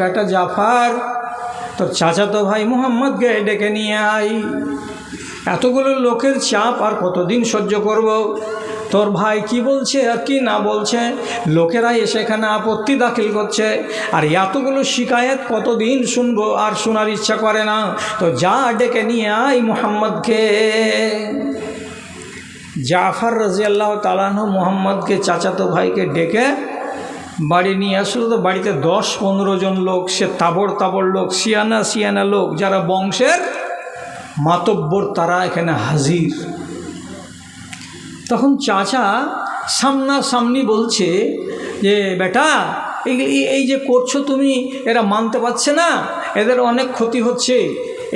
বেটা জাফার, তোর চাচাতো ভাই মোহাম্মদকে ডেকে নিয়ে আই এতগুলো লোকের চাপ আর কতদিন সহ্য করব? তোর ভাই কি বলছে আর কি না বলছে? লোকেরা এসে এখানে আপত্তি দাখিল করছে। আর এতগুলো শিকায়ত কতদিন শুনব আর শোনার ইচ্ছা করে না? তো যা ডেকে নিয়ে আই মোহাম্মদকে। জাফর রাজিয়াল্লাহ তালাহ মোহাম্মদকে চাচাতো ভাইকে ডেকে বাড়ি নিয়ে আসলো তো বাড়িতে দশ পনেরো জন লোক, সে তাবড় তাবড় লোক, সিয়ানা সিয়ানা লোক, যারা বংশের মাতব্বর, তারা এখানে হাজির। তখন চাচা সামনাসামনি বলছে যে, বেটা, এই যে করছ তুমি, এরা মানতে পারছে না, এদের অনেক ক্ষতি হচ্ছে,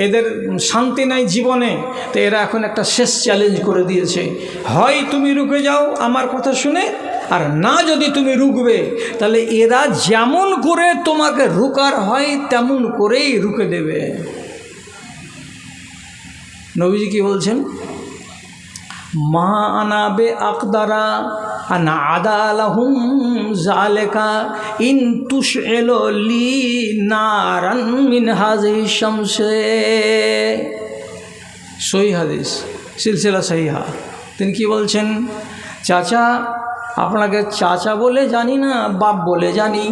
এদের শান্তি নাই জীবনে, তো এরা এখন একটা শেষ চ্যালেঞ্জ করে দিয়েছে। হয় তুমি রুকে যাও, আমার কথা শুনে আর না যদি তুমি রুকবে তাহলে এরা যেমন করে তোমাকে রুকার হয়, তেমন করেই রুকে দেবে। নবীজি কি বলছেন? মা আনাবে আকদারা, আনা আদালাহুম জালেকা, ইন তুষ এলো লি নারান মিন হাজি শামসে। সহি হাদিস, সিলসিলা সহিহা। তিনি কি বলছেন? চাচা আপনাকে চাচা বলে জানি না, বাপ বলে জানি।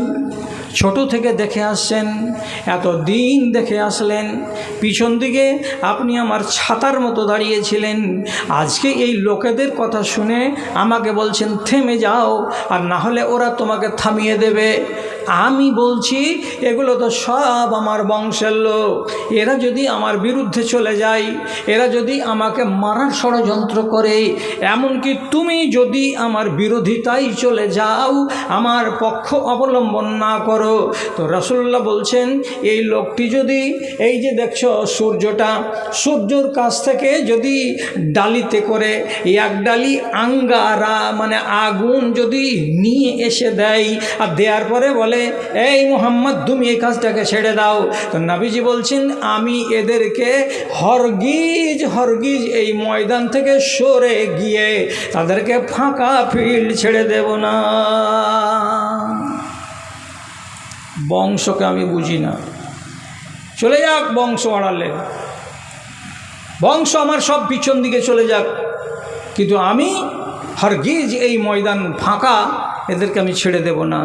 ছোট থেকে দেখে আসছেন, এত দিন দেখে আসলেন। পিছন দিকে আপনি আমার ছাতার মতো দাঁড়িয়েছিলেন। আজকে এই লোকেদের কথা শুনে আমাকে বলছেন, থেমে যাও, আর না হলে ওরা তোমাকে থামিয়ে দেবে। আমি বলছি, এগুলো তো সব আমার বংশের লোক। এরা যদি আমার বিরুদ্ধে চলে যায়, এরা যদি আমাকে মারার ষড়যন্ত্র করে, এমনকি তুমি যদি আমার বিরোধিতায় চলে যাও, আমার পক্ষ অবলম্বন না করো। তো রসুল্লাহ বলছেন, এই লোকটি যদি, এই যে দেখছ সূর্যটা, সূর্যর কাছ থেকে যদি ডালিতে করে, এক ডালি আঙ্গারা মানে আগুন যদি নিয়ে এসে দেয়, আর দেওয়ার পরে বলে, এই মোহাম্মদ, তুমি এই কাজটাকে ছেড়ে দাও। তো নাবিজি বলছেন, আমি এদেরকে হরগিজ হরগিজ এই ময়দান থেকে সরে গিয়ে তাদেরকে ফাঁকা ফিল্ড ছেড়ে দেব না। বংশকে আমি বুঝি না। চলে যাক বংশ আড়ালে বংশ আমার সব পিছন দিকে চলে যাক। কিন্তু আমি হরগিজ এই ময়দান ফাঁকা, এদেরকে আমি ছেড়ে দেব না।